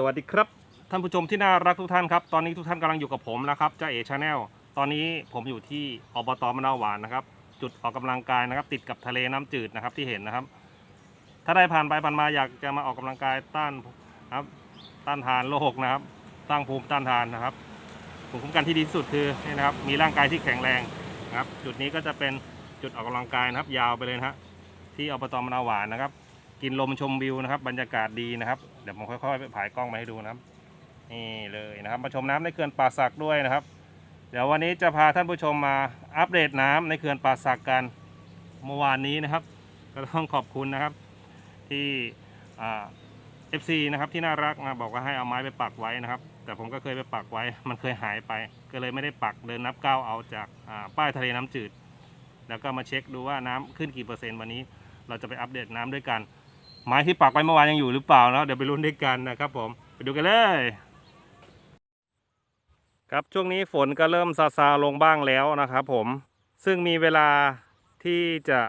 สวัสดีครับ ท่านผู้ชมที่น่ารักทุกท่านครับ ตอนนี้ทุกท่านกำลังอยู่กับผมนะครับเจ้าเอชาแนลตอนนี้ผมอยู่ที่อบตมะนาวหวานนะครับ จุดออกกำลังกายนะครับ ติดกับทะเลน้ำจืดนะครับที่เห็นนะครับ ถ้าได้ผ่านไปผ่านมาอยากจะมาออกกำลังกายต้านครับต้านทานโรคนะครับสร้างภูมิต้านทานนะครับภูมิคุ้มกันที่ดีที่สุดคือนี่นะครับ มีร่างกายที่แข็งแรงนะครับ จุดนี้ก็จะเป็นจุดออกกำลังกายนะครับ ยาวไปเลยนะฮะที่อบตมะนาวหวานนะครับ กินลมชมวิวนะครับ บรรยากาศดีนะครับ ดี๋ยวผมค่อยๆไปผายกล้องมาให้ดูนะครับนี่เลยนะครับมาชมน้ำในเขื่อนป่าสักด้วยนะครับ เดี๋ยววันนี้จะพาท่านผู้ชมมาอัปเดตน้ำในเขื่อนป่าสักกันเมื่อวานนี้นะครับ ก็ต้องขอบคุณนะครับ ที่เอฟซีนะครับที่น่ารักนะบอกว่าให้เอาไม้ไปปักไว้นะครับ แต่ผมก็เคยไปปักไว้ มันเคยหายไป ก็เลยไม่ได้ปักเดินนับก้าวเอาจากาป้ายทะเลน้ำจืด แล้วก็มาเช็คดูว่าน้ำขึ้นกี่เปอร์เซ็นต์วันนี้ เราจะไปอัปเดตน้ำด้วยกัน ไม้ที่ปักไว้เมื่อวานยังอยู่หรือเปล่าแล้วเดี๋ยวไปลุ้นด้วยกันนะครับผมไปดูกันเลย ครับช่วงนี้ฝนก็เริ่มซาซาลงบ้างแล้วนะครับผมซึ่งมีเวลาที่จะ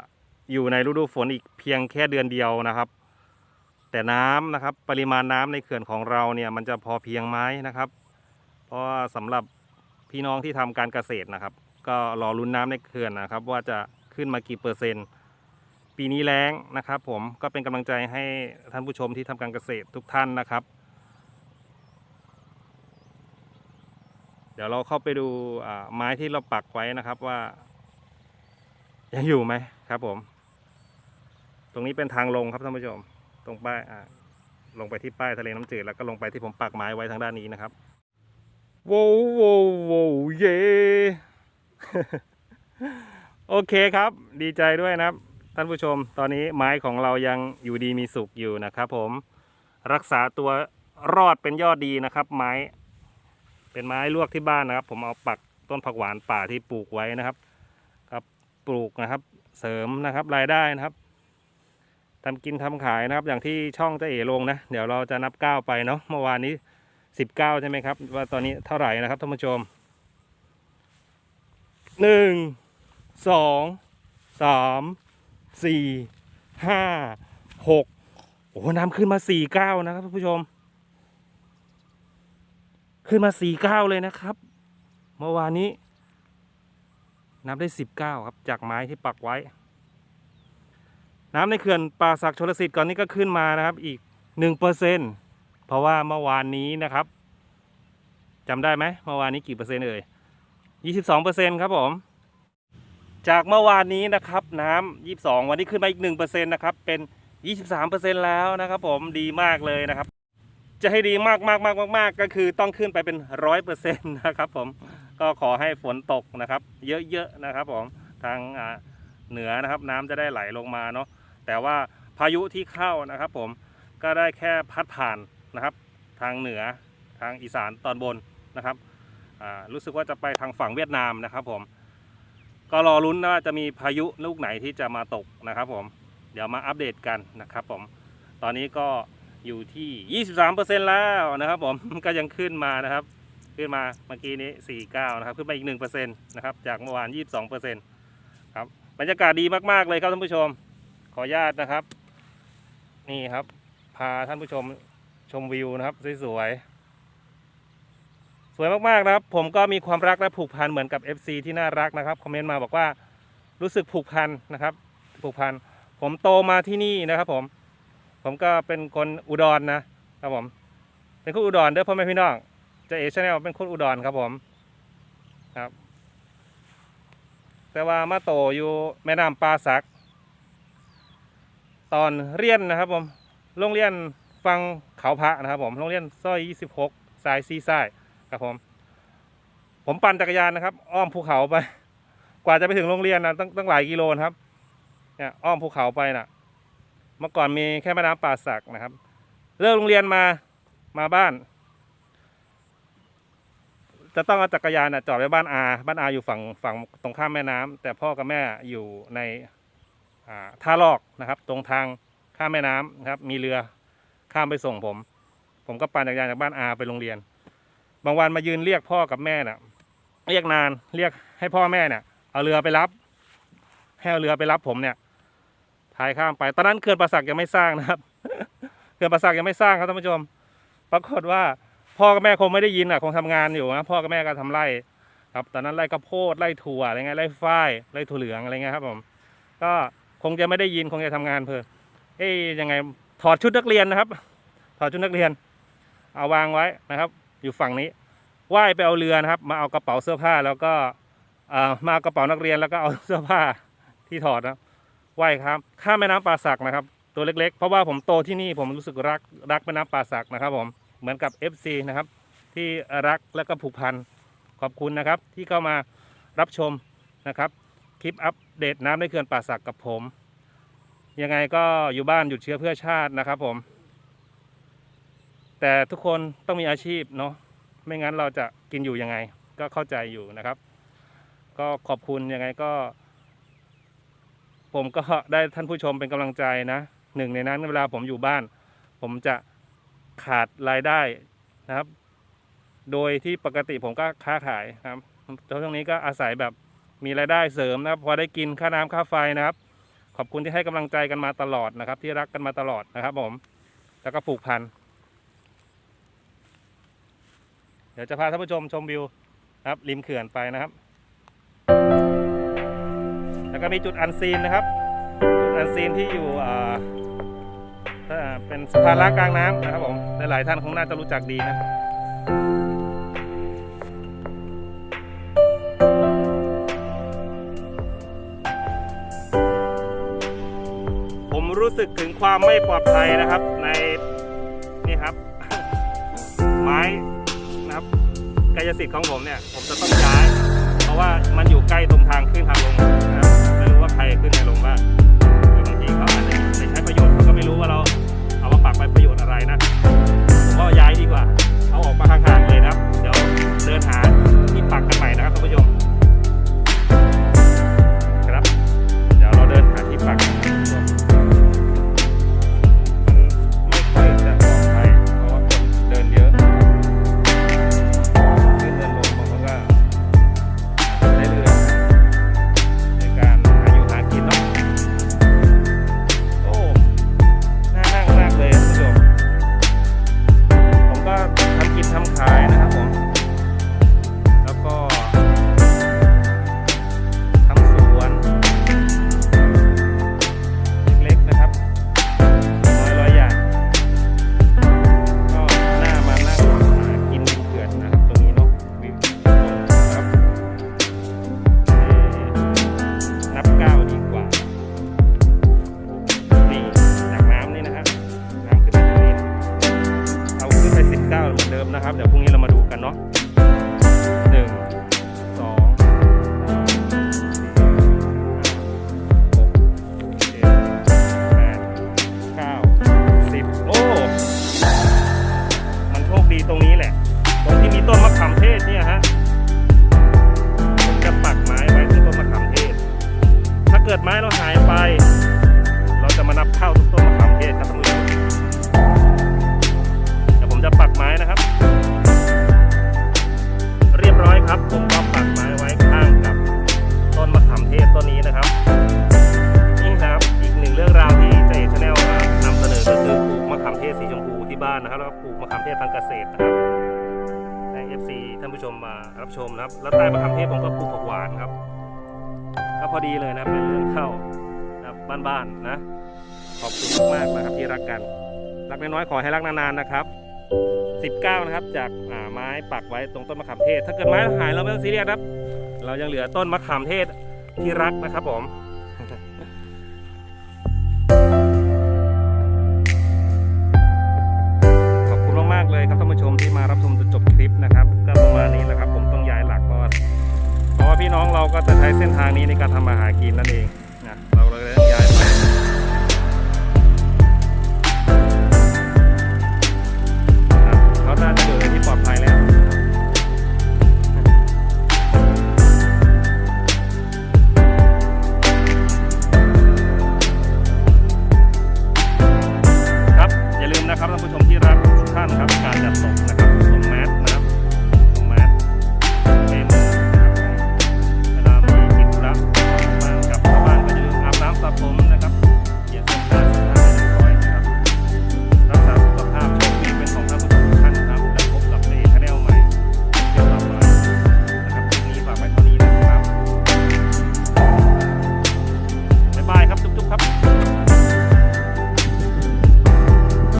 อยู่ในฤดูฝนอีกเพียงแค่เดือนเดียวนะครับ แต่น้ำนะครับปริมาณน้ำในเขื่อนของเราเนี่ยมันจะพอเพียงไหมนะครับ เพราะว่าสำหรับพี่น้องที่ทำการเกษตรนะครับ ก็รอลุ้นน้ำในเขื่อนนะครับ ว่าจะขึ้นมากี่เปอร์เซ็นต์ ปีนี้แล้งนะครับผมก็เป็นกำลังใจให้ท่านผู้ชมที่ทำการเกษตรทุกท่านนะครับ เดี๋ยวเราเข้าไปดูอ่าไม้ที่เราปักไว้นะครับว่า ยังอยู่ไหมครับผม ตรงนี้เป็นทางลงครับท่านผู้ชม ตรงป้ายอ่าลงไปที่ป้ายทะเลน้ำจืดแล้วก็ลงไปที่ผมปักไม้ไว้ทางด้านนี้นะครับโว้วโว้วโว้เย่โอเคครับ ดีใจด้วยนะครับ ท่านผู้ชม ตอนนี้ไม้ของเรายังอยู่ดีมีสุขอยู่นะครับ ผมรักษาตัวรอดเป็นยอดดีนะครับ ไม้ เป็นไม้ลวกที่บ้านนะครับ ผมเอาปักต้นผักหวานป่าที่ปลูกไว้นะครับ ครับปลูกนะครับ เสริมนะครับรายได้นะครับทำกินทำขายนะครับ อย่างที่ช่องเจะเอลงนะ เดี๋ยวเราจะนับก้าวไปเนาะเมื่อวานนี้สิบเก้าใช่ไหมครับ ว่าตอนนี้เท่าไหร่นะครับท่านผู้ชมหนึ่งสองสาม สี่ห้าหกโอ้น้ำขึ้นมาสี่เก้านะครับท่านผู้ชม ขึ้นมาสี่เก้าเลยนะครับ เมื่อวานนี้นับได้สิบเก้าครับ จากไม้ที่ปักไว้ น้ำในเขื่อนป่าศักชลสิทธิ์ก่อนนี้ก็ขึ้นมานะครับ อีกหนึ่งเปอร์เซ็นเพราะว่าเมื่อวานนี้นะครับจำได้ไหมเมื่อวานนี้กี่เปอร์เซ็นต์เอ่ยยี่สิบสองเปอร์เซ็นครับผม จากเมื่อวานนี้นะครับน้ำยี่สิบสองวันนี้ขึ้นมาอีกหนึ่งเปอร์เซ็นต์นะครับเป็นยี่สิบสามเปอร์เซ็นแล้วนะครับผมดีมากเลยนะครับ จะให้ดีมากมากมากมากก็คือต้องขึ้นไปเป็นร้อยเปอร์เซ็นต์นะครับผมก็ขอให้ฝนตกนะครับ เยอะๆนะครับผมทางเหนือนะครับน้ำจะได้ไหลลงมาเนาะแต่ว่าพายุที่เข้านะครับผมก็ได้แค่พัดผ่านนะครับ ทางเหนือทางอีสานตอนบนนะครับรู้สึกว่าจะไปทางฝั่งเวียดนามนะครับผม ก็รอลุ้นว่าจะมีพายุลูกไหนที่จะมาตกนะครับผม เดี๋ยวมาอัปเดตกันนะครับผม ตอนนี้ก็อยู่ที่ 23%แล้วนะครับผม ก็ยังขึ้นมานะครับ ขึ้นมาเมื่อกี้นี้ 49 นะครับ ขึ้นมาอีก 1%นะครับ จากเมื่อวาน 22%ครับ บรรยากาศดีมาก ๆ เลยครับท่านผู้ชม ขออนุญาตนะครับ นี่ครับ พาท่านผู้ชมชมวิวนะครับสวยๆ วยมากๆนะครับ ผมก็มีความรักและผูกพันเหมือนกับ FC ที่น่ารักนะครับคอมเมนต์มาบอกว่ารู้สึกผูกพันนะครับ ผูกพัน ผมโตมาที่นี่นะครับ ผม ผมก็เป็นคนอุดรนะครับผม เป็นคนอุดรเด้อพ่อแม่พี่น้องเจะเอชแนลเป็นคนอุดรครับผมครับ แต่ว่ามาโตอยู่แม่น้ำปลาสัก ตอนเรียนนะครับผมโรงเรียนฟังเขาพระนะครับผมโรงเรียนซอย26สายซีซ้าย ครับผม ผมปั่นจักรยานนะครับ อ้อมภูเขาไป กว่าจะไปถึงโรงเรียนนะตั้งตั้งหลายกิโลนะครับ เนี่ยอ้อมภูเขาไปน่ะ เมื่อก่อนมีแค่แม่น้ำป่าสักนะครับ เลิกโรงเรียนมามาบ้าน จะต้องเอาจักรยานน่ะจอดไว้บ้านอาบ้านอาอยู่ฝั่งฝั่งตรงข้ามแม่น้ำแต่พ่อกับแม่อยู่ในท่าลอกนะครับ ตรงทางข้ามแม่น้ำนะครับ มีเรือข้ามไปส่งผม ผมก็ปั่นจักรยานจากบ้านอาไปโรงเรียน บางวันมายืนเรียกพ่อกับแม่น่ะ เรียกนานเรียกให้พ่อแม่เนี่ยเอาเรือไปรับให้เอาเรือไปรับผมเนี่ยพายข้ามไป ตอนนั้นเขื่อนป่าสักยังไม่สร้างนะครับเขื่อนป่าสักยังไม่สร้างครับท่านผู้ชม ปรากฏว่าพ่อกับแม่คงไม่ได้ยินอะคงทำงานอยู่นะพ่อกับแม่ก็ทำไร่ครับตอนนั้นไร่ข้าวโพดไร่ถั่วอะไรเงี้ยไร่ฝ้ายไร่ถั่วเหลืองอะไรเงี้ยครับผม ก็คงจะไม่ได้ยินคงจะทำงานเพลินเอ้ยยังไงถอดชุดนักเรียนนะครับ ถอดชุดนักเรียน เอาวางไว้นะครับ อยู่ฝั่งนี้ว่ายไปเอาเรือนะครับ มาเอากระเป๋าเสื้อผ้าแล้วก็มากระเป๋านักเรียนแล้วก็เอาเสื้อผ้าที่ถอดนะว่ายครับ ข้ามแม่น้ำป่าสักนะครับ ตัวเล็กๆ เพราะว่าผมโตที่นี่ผมรู้สึกรักรักแม่น้ำป่าสักนะครับ ผมเหมือนกับ FC นะครับ ที่รักและก็ผูกพันขอบคุณนะครับ ที่เข้ามารับชมนะครับ คลิปอัปเดตน้ำในเขื่อนป่าสักกับผม ยังไงก็อยู่บ้านหยุดเชื้อเพื่อชาตินะครับผม แต่ทุกคนต้องมีอาชีพเนาะไม่งั้นเราจะกินอยู่ยังไง ก็เข้าใจอยู่นะครับ ก็ขอบคุณยังไงก็ ผมก็ได้ท่านผู้ชมเป็นกำลังใจนะหนึ่งในนั้นเวลาผมอยู่บ้าน ผมจะขาดรายได้นะครับ โดยที่ปกติผมก็ค้าขายครับช่วงนี้ก็อาศัยแบบมีรายได้เสริมนะครับพอได้กินค่าน้ำค่าไฟนะครับ ขอบคุณที่ให้กำลังใจกันมาตลอดนะครับ ที่รักกันมาตลอดนะครับ ผม แล้วก็ผูกพัน เดี๋ยวจะพาท่านผู้ชมชมวิวครับริมเขื่อนไปนะครับ แล้วก็มีจุดอันซีนนะครับ จุดอันซีนที่อยู่อ่าอ่าเป็นสะพานลากลางน้ำนะครับผมหลายๆท่านคงน่าจะรู้จักดีนะผมรู้สึกถึงความไม่ปลอดภัยนะครับในนี่ครับ ไม้ กายสิทธิ์ของผมเนี่ยผมจะต้องย้าย เพราะว่ามันอยู่ใกล้ตรงทางขึ้นทางลงนะครับไม่รู้ว่าใครขึ้นใครลงบ้างหรือบางทีเขาอาจจะใช้ประโยชน์เขาก็ไม่รู้ว่าเราเอามาปักไปประโยชน์อะไรนะผมก็ย้ายดีกว่า นะครับ เดี๋ยวพรุ่งนี้เรามาดูกันเนาะหนึ่งสองสามสี่ห้าหกเจ็ดแปดเก้าสิบโอ้ มันโชคดีตรงนี้แหละ ตรงที่มีต้นมะขามเทศเนี่ยฮะจะปักไม้ไว้ที่ต้นมะขามเทศ ถ้าเกิดไม้เราหายไปานนะครับ แล้วก็ปลูกมะขามเทศทางเกษตรนะครับให้ FC ท่านผู้ชมมารับชมนะครับ แล้วใต้มะขามเทศผมก็ปลูกผักหวานครับก็พอดีเลยนะเป็นเรื่องเข้านะบ้านๆนะ ขอบคุณมากๆนะครับที่รักกัน รักน้อยๆขอให้รักนานๆนะครับ19 นะครับ จากาไม้ปักไว้ตรงต้นมะขามเทศ ถ้าเกิดไม้หายเราไม่ต้องซีเรียสครับ เรายังเหลือต้นมะขามเทศที่รักนะครับผม เลยครับท่านผู้ชมที่มารับชมจนจบคลิปนะครับ ก็ประมาณนี้แหละครับ ผมต้องย้ายหลักเพราะว่าเพราะว่าพี่น้องเราก็จะใช้เส้นทางนี้ในการทำมาหากินนั่นเอง